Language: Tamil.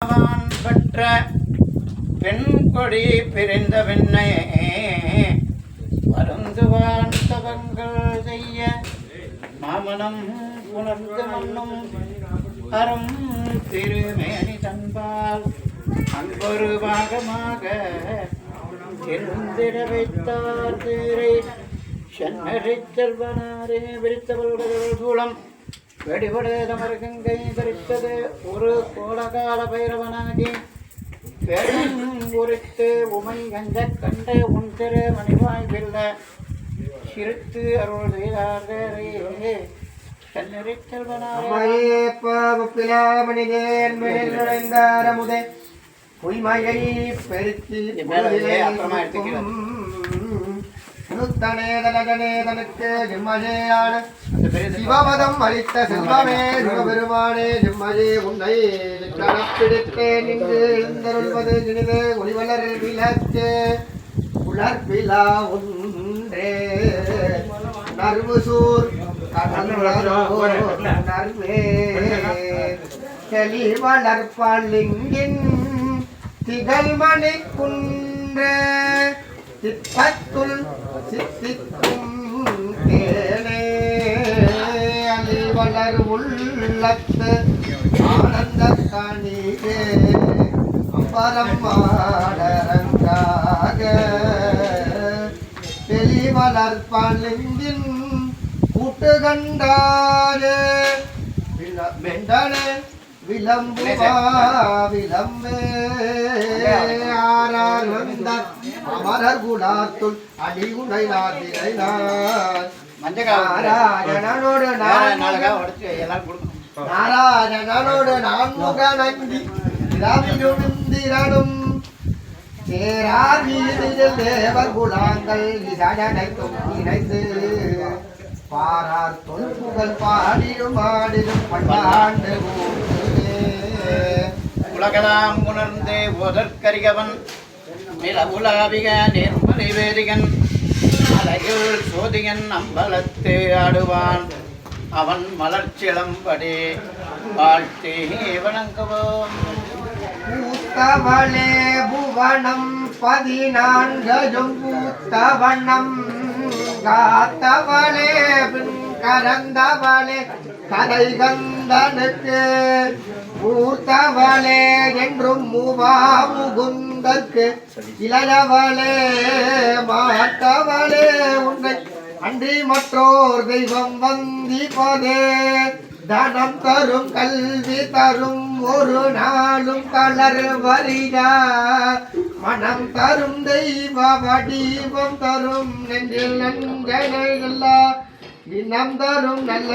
அவன் பெற்ற பெண் கொடி பிரிந்த வெண்ணே வருந்துவான் தவங்கள் செய்ய மாமனம் உணர்ந்து மண்ணும் அரும் திருமேனி தன்பால் அன்பொரு பாகமாக இருந்திட வைத்தார் தீரை. சென்னரை செல்வனாரே விரித்தவர்கள் சூழம் வெடிபடு தமர்கங்கை தரித்தது ஒரு கோலகால பைரவனாகி பெரும் உரித்து உமை கஞ்ச கண்ட உன் திரு மணிவாய் வெல்ல சிரித்து அருள் பாவப்பிலாமணிகேன் மேல் நுழைந்தாரமுதே பொய்மையை பெருக்கி அப்புறமா எடுத்துக்கிறேன். நுத்தனே தனகனே தனக்கு ஜிம்மஜேயான சிவமதம் அளித்த செல்வமே சிவபெருமானே ஜிம்மஜே உன்னை பிடித்தே நின்று எழுந்தருள்வது நினைவு ஒளிவலர் விளக்கு. உலர்பிலா ஒன்றே. நர்வுசூர் நர்வே தெளி வளர்ப்பாளிங்கின் திகழ்மணி குன்றே. சித்தத்துள் சித்திக்கும் தேனே அலி வளர் உள்ளத்து ஆனந்த கணிகே அம்பரம் ஆடரங்காக தெளி வளர்ப்பாளிங்கின் கூட்டு கண்டாரே மெண்டனே விளம்புவா விளம்பே. ஆரார் அமரர் குலாத்துள் அடிகுடை நாதிரைனார் நாராயணனோடு நான் நாராயணனோடு நான் முகநங்கி இரவிருந்திரனும் சேரார் வீதியில் தேவர் குலாங்கள் இதனைத்தும் இணைந்து பாரார் தொல்புகழ் பாடிடும் ஆடிடும் பல்லாண்டு. உலகலாம் உணர்ந்தே ஓதற்கரியவன் நில உலாவிக நேர்மலை வேதிகன் சோதியன் அம்பலத்து ஆடுவான். அவன் மலர்ச்சிளம்படி வாழ்த்தே வணங்குவோம். பூத்தவளே புவனம் பதினான்கும் பூத்தவண்ணம். காத்தவளே பின் கரந்தவளே கதை கந்தனுக்கு பூத்தவளே என்றும் மூவா முகுந்தற்கு இளையவளே மாட்டவளே உன்னை. அன்றி மற்றோர் தெய்வம் வந்திப்பதே. தனம் தரும் கல்வி தரும் ஒரு நாளும் கலர் வரிகா மனம் தரும் தெய்வ வடிவம் தரும் நெஞ்சில் நஞ்சனை இனம் தரும் நல்ல